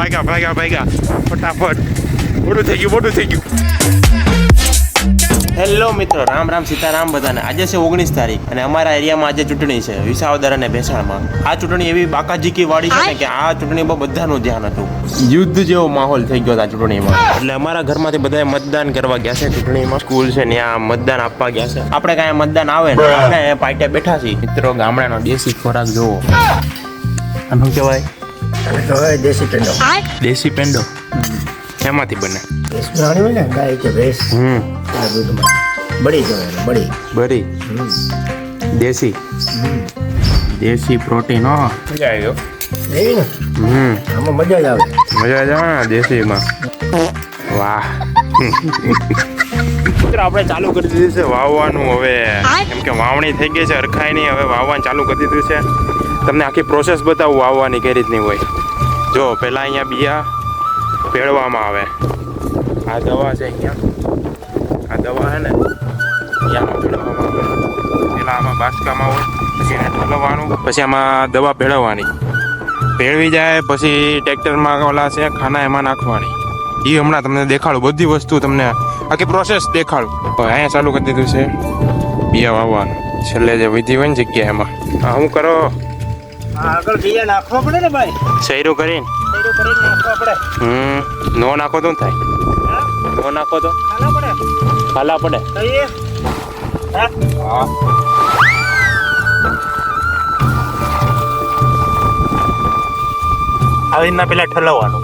ભાગ્યા ભાગ્યા ફટાફટ. મોટું થઈ ગયું મોટું થઈ ગયું. હેલો મિત્રો રામ રામ સીતારામ બધાને. આજે છે ઓગણીસ તારીખ અને અમારા એરિયામાં આજે ચૂંટણી છે વિસાવદર અને ભેસાણમાં. આ ચૂંટણી એવી બાકાજીકી વાળી છે ને કે આ ચૂંટણીમાં બધાનું ધ્યાન હતું. યુદ્ધ જેવો માહોલ થઈ ગયો હતો આ ચૂંટણીમાં. એટલે અમારા ઘરમાંથી બધાએ મતદાન કરવા ગયા છે ચૂંટણીમાં. સ્કૂલ છે ને આ મતદાન આપવા ગયા છે. આપણે કાંઈ મતદાન આવે ને આપણે પાટિયા બેઠા છીએ. મિત્રો ગામડાનો દેશી ખોરાક જોવો. આનું કહેવાય હવે દેશી પેંડો. દેશી પેંડો? એમાંથી બને. ભેંસ પ્રાણી હોય ને ગાય કે ભેંસ હમ. આ દૂધમાં બળી જોઈએ એને, બળી. દેશી. દેશી પ્રોટીન હો. મજા આવી ગયો. ને? હમ. આમાં મજા જ આવે. મજા જ આવે ને દેશીમાં. વાહ. મિત્રો આપણે ચાલુ કરી દીધું છે વાવવાનું હવે. કેમ કે વાવણી થઈ ગઈ છે અરખાઈ નહીં હવે વાવવાનું ચાલુ કરી દીધું છે. તમને આખી પ્રોસેસ બતાવું વાવવાની કઈ રીતની હોય. જો, પહેલાં અહીંયા બિયા પેળવામાં આવે. આ દવા છે અહીંયા. આ દવા છે ને, અહીંયામાં ભેળવવામાં આવે. પહેલાં આમાં બાસકામાં હોય, પછી એને ઠલવવાનું પછી આમાં દવા ભેળવવાની. ભેળવી જાય, પછી ટ્રેક્ટરમાં ઓલા છે, ખાના એમાં નાખવાની. એ હમણાં તમને દેખાડું, બધી વસ્તુ તમને આખી પ્રોસેસ દેખાડું. અહીંયા ચાલુ કરી દીધું છે. બિયા વાવવાનું. છેલ્લે જે વિધિ હોય ને જગ્યા એમાં. હા, હું કરો. આગળ બીજા નાખવા પડે ને ભાઈ? સૈરો કરીને? સૈરો કરીને નાખવા પડે. હમ નો નાખો તો થાય? નો નાખો તો? ખાલા પડે. ખાલા પડે. કહીએ. હા? આવી રીતના પેલા ઠલવવાનું.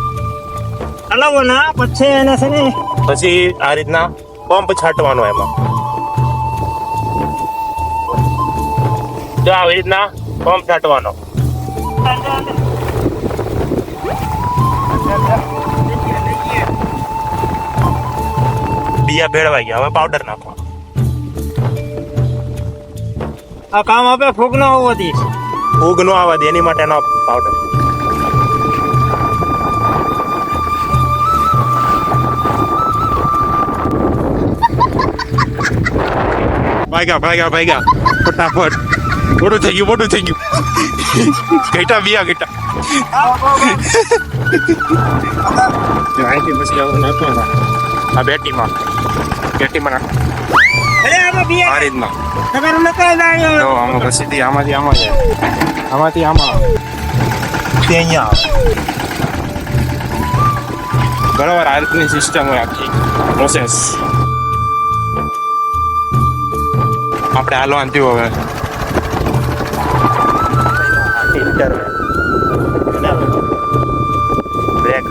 ઠલાવવાના પછી એને છે ને પછી આ રીતના પંપ છાંટવાનો એમાં. જો આવી રીતના પંપ છાંટવાનો. બિયા ભેળવાઈ ગયા. હવે પાવડર નાખો આ કામ આપે ફૂગ આવવા દઈએ ફૂગ નો આવવા દે એની માટે નો પાવડર ભાગ્યા ભાગ્યા ભાગ્યા. ફટાફટ. મોટું થઈ ગયું મોટું થઈ ગયું. ઘેટા બિયા ઘેટા. અહીંથી પછી નાખવાના આ બેટીમાં. બેટીમાં નાખ. આ રીતના. તો આમાં પછીથી આમાંથી આમાં જાય આમાંથી આમાં તે અહીંયા આવે. બરાબર આ રીતની સિસ્ટમ હોય આખી. પ્રોસેસ આપણે હાલવાનું થયું હવે. બ્રેક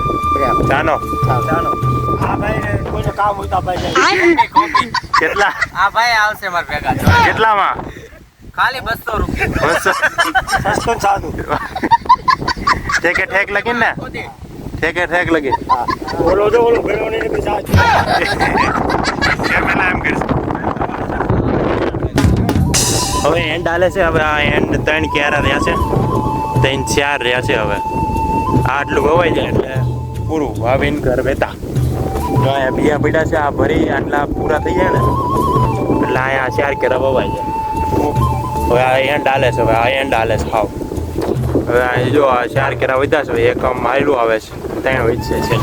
ચાનો. ભાઈ કોઈને કામ હોય તો ભાઈ કેટલા? આ ભાઈ આવશે મારા ભેગા. કેટલામાં? ખાલી બસો રૂપિયા. બસ. સસ્તું સાદું. ઠેકે ઠેક લગીન ને? ઠેકે ઠેક લગી ઓલો જો ઓલો ભેળવણી ને પૈસા કેમેલા એમ કરશે હવે એન્ડ આલે છે હવે આ એન્ડ ત્રણ ક્યારે રહ્યા છે. ત્રણ ચાર રહ્યા છે હવે. આટલું ભવાઈ જાય એટલે પૂરું. વાવીને ઘર વેતા. જો અહીંયા બીયા પડ્યા છે આ ભરી આટલા પૂરા થઈ જાય ને એટલે અહીંયા ચાર કેરા વવાઈ જાય. હવે આ એન્ડ હાલે છે હવે આ એન્ડ હાલે છે હાવ. હવે આ જો આ ચાર કેરા વધ્યા છે એક આમ માયલું આવે છે. ત્રણ વધશે છે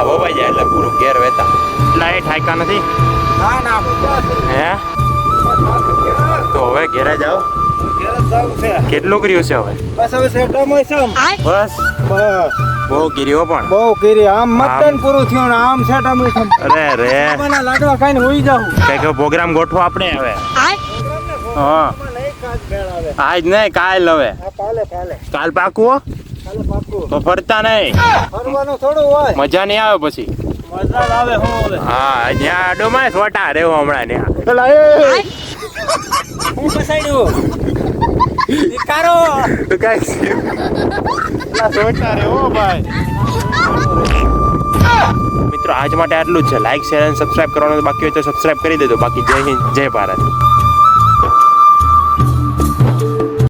આ વવાઈ જાય એટલે પૂરું ઘેર વેતા. એટલે એ ઠાકા નથી? ના ના હે? તો હવે ઘેરે જાઓ. કેટલું કર્યું છે હવે? બસ હવે સેટામાં છે બસ? બસ. બહુ કર્યો પણ. બહુ કરી આમ મતદાન પૂરું થયું ને આમ સેટામાં છે અરે રે મને લાડવા ખાઈને હોઈ જાઉં. કંઈક પ્રોગ્રામ ગોઠવો આપણે હવે. હા. આજ નહીં કાલ હવે. કાલ પાકું હો? કાલે પાકું. તો ફરતા નહીં. ફરવાનું થોડું હોય. મજા નહીં આવે પછી. મજા આવે હું હા ત્યાં આડોમાં છોટા રેવો હમણાં ત્યાં પેલા હું ફસાડ્યું કારો. તો કઈ છોટા રેવો ભાઈ. મિત્રો આજ માટે આટલું જ છે. લાઈક શેર અને સબસ્ક્રાઇબ કરવાનું બાકી હોય તો સબસ્ક્રાઇબ કરી દેજો. બાકી જય હિન્દ જય ભારત.